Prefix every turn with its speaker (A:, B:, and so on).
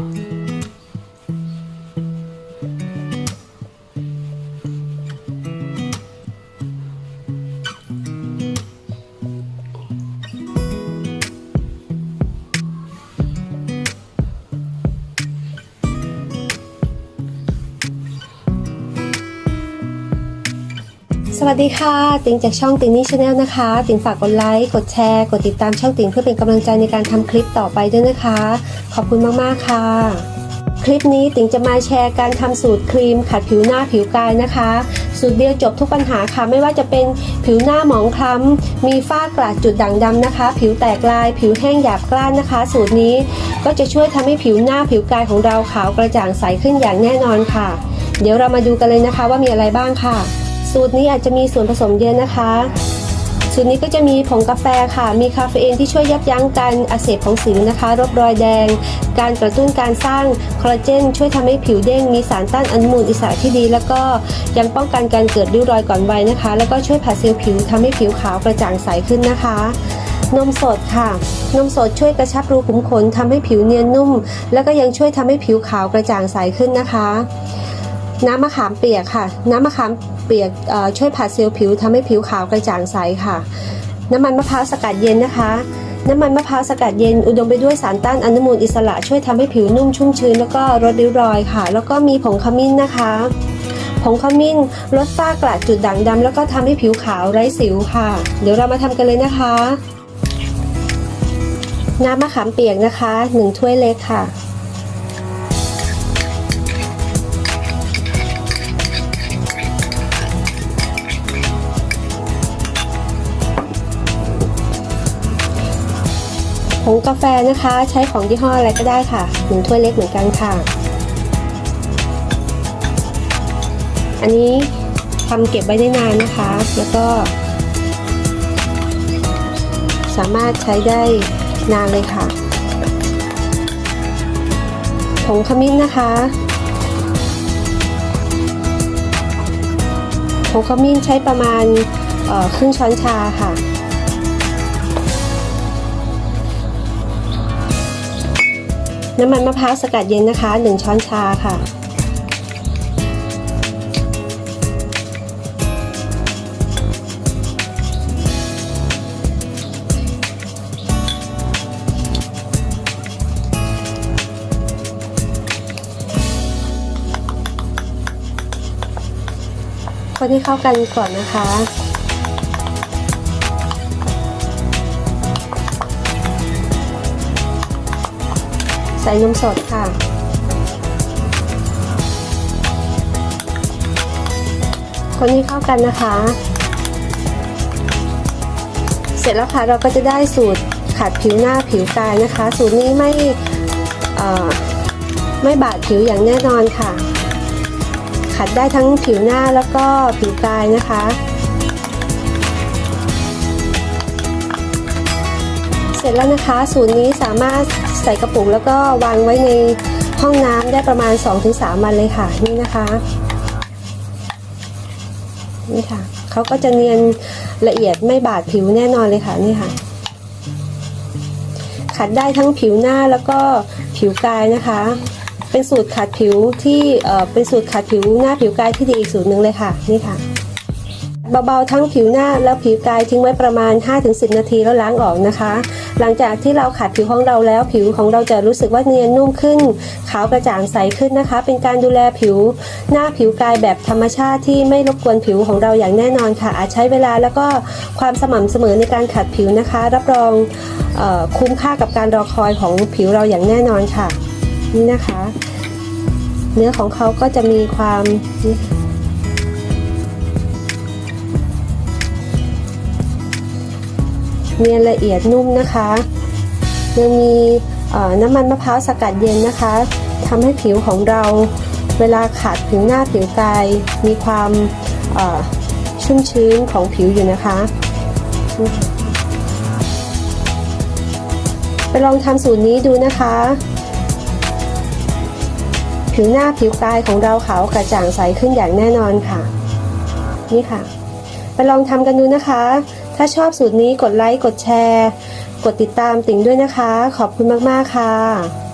A: Thank you. สวัสดีค่ะ ติงจากช่องติงนี่ชาแนลนะคะ ติงฝากกดไลค์ กดแชร์ กดติดตามช่องติงเพื่อเป็นกำลังใจในการทำคลิปต่อไปด้วยนะคะ ขอบคุณมาก ๆ ค่ะ คลิปนี้ติงจะมาแชร์การทำสูตรครีมขัดผิวหน้าผิวกายนะคะ สูตรเดียวจบทุกปัญหาค่ะ ไม่ว่าจะเป็นผิวหน้าหมองคล้ำ มีฝ้ากระจุดด่างดำนะคะ ผิวแตกลาย ผิวแห้งหยาบกร้านนะคะ สูตรนี้ก็จะช่วยทำให้ผิวหน้าผิวกายของเราขาวกระจ่างใสขึ้นอย่างแน่นอนค่ะ เดี๋ยวเรามาดูกันเลยนะคะว่ามีอะไรบ้างค่ะ สูตรนี้อาจจะมีส่วนผสมเยอะนะคะ สูตรนี้ก็จะมีผงกาแฟค่ะ มีคาเฟอีนที่ช่วยยับยั้งการอักเสบของสิวนะคะลดรอยแดง การกระตุ้นการสร้างคอลลาเจน ช่วยทำให้ผิวเด้ง มีสารต้านอนุมูลอิสระที่ดี แล้วก็ยังป้องกันการเกิดริ้วรอยก่อนวัยนะคะ แล้วก็ช่วยผัดเซลล์ผิวทำให้ผิวขาวกระจ่างใสขึ้นนะคะนมสดค่ะ นมสดช่วยกระชับรูขุมขนทำให้ผิวเนียนนุ่ม แล้วก็ยังช่วยทำให้ผิวขาวกระจ่างใสขึ้นนะคะ น้ำมะขามเปียกค่ะ น้ำมะขาม ปียกช่วยผัดเซลล์ผิวทำให้ผิวขาวกระจ่างใสค่ะ น้ำมันมะพร้าวสกัดเย็นนะคะน้ำมันมะพร้าวสกัดเย็นอุดมไปด้วยสารต้านอนุมูลอิสระช่วยทำให้ผิวนุ่มชุ่มชื้นแล้วก็ลดริ้วรอยค่ะ แล้วก็มีผงขมิ้นนะคะ ผงขมิ้นลดฝ้ากระจุดด่างดำแล้วก็ทำให้ผิวขาวไร้สิวค่ะ เดี๋ยวเรามาทำกันเลยนะคะ น้ำมะขามเปียกนะคะหนึ่งถ้วยเล็กค่ะ ผงกาแฟนะคะใช้ของยี่ห้ออะไรก็ได้ค่ะหนึ่งถ้วยเล็กเหมือนกันค่ะ อันนี้ทำเก็บไว้ได้นานนะคะ แล้วก็ สามารถใช้ได้นานเลยค่ะผงขมิ้นนะคะผงขมิ้นใช้ประมาณครึ่งช้อนชาค่ะ น้ำมันมะพร้าวสกัดเย็นนะคะ 1 ช้อนชาค่ะ คนให้เข้ากันก่อนนะคะ ส่นมสดค่ะ คนให้เข้ากันนะคะ เสร็จแล้วค่ะเราก็จะได้สูตรขัดผิวหน้าผิวกายนะคะ สูตรนี้ไม่ไม่บาดผิวอย่างแน่นอนค่ะ ขัดได้ทั้งผิวหน้าแล้วก็ผิวกายนะคะ เสร็จแล้วนะคะ สูตรนี้สามารถใส่กระปุกแล้วก็วางไว้ในห้องน้ำได้ประมาณ 2-3 วันเลยค่ะ นี่นะคะนี่ค่ะเขาก็จะเนียนละเอียดไม่บาดผิวแน่นอนเลยค่ะนี่ค่ะ ขัดได้ทั้งผิวหน้าแล้วก็ผิวกายนะคะ เป็นสูตรขัดผิวที่เเป็นสูตรขัดผิวหน้าผิวกายที่ดีอีกสูตรหนึ่งเลยค่ะ นี่ค่ะ เบาๆทั้งผิวหน้าแล้วผิวกายทิ้งไว้ประมาณ 5-10 นาทีแล้วล้างออกนะคะ หลังจากที่เราขัดผิวของเราแล้วผิวของเราจะรู้สึกว่าเนียนนุ่มขึ้น ขาวกระจ่างใสขึ้นนะคะ เป็นการดูแลผิวหน้าผิวกายแบบธรรมชาติที่ไม่รบกวนผิวของเราอย่างแน่นอนค่ะ อาจใช้เวลาแล้วก็ความสม่ำเสมอในการขัดผิวนะคะ รับรองออคุ้มค่ากับการรอคอยของผิวเราอย่างแน่นอนค่ะนี่นะคะ เนื้อของเขาก็จะมีความ เนียนละเอียดนุ่มนะคะ ยังมีน้ำมันมะพร้าวสกัดเย็นนะคะทำให้ผิวของเราเวลาขัดผิวหน้าผิวกายมีความชุ่มชื้นของผิวอยู่นะคะไปลองทำสูตรนี้ดูนะคะ ผิวหน้าผิวกายของเราขาวกระจ่างใสขึ้นอย่างแน่นอนค่ะ นี่ค่ะ ไปลองทำกันดูนะคะ ถ้าชอบสูตรนี้กดไลค์ กดแชร์ กดติดตามติ่งด้วยนะคะ ขอบคุณมาก ๆ ค่ะ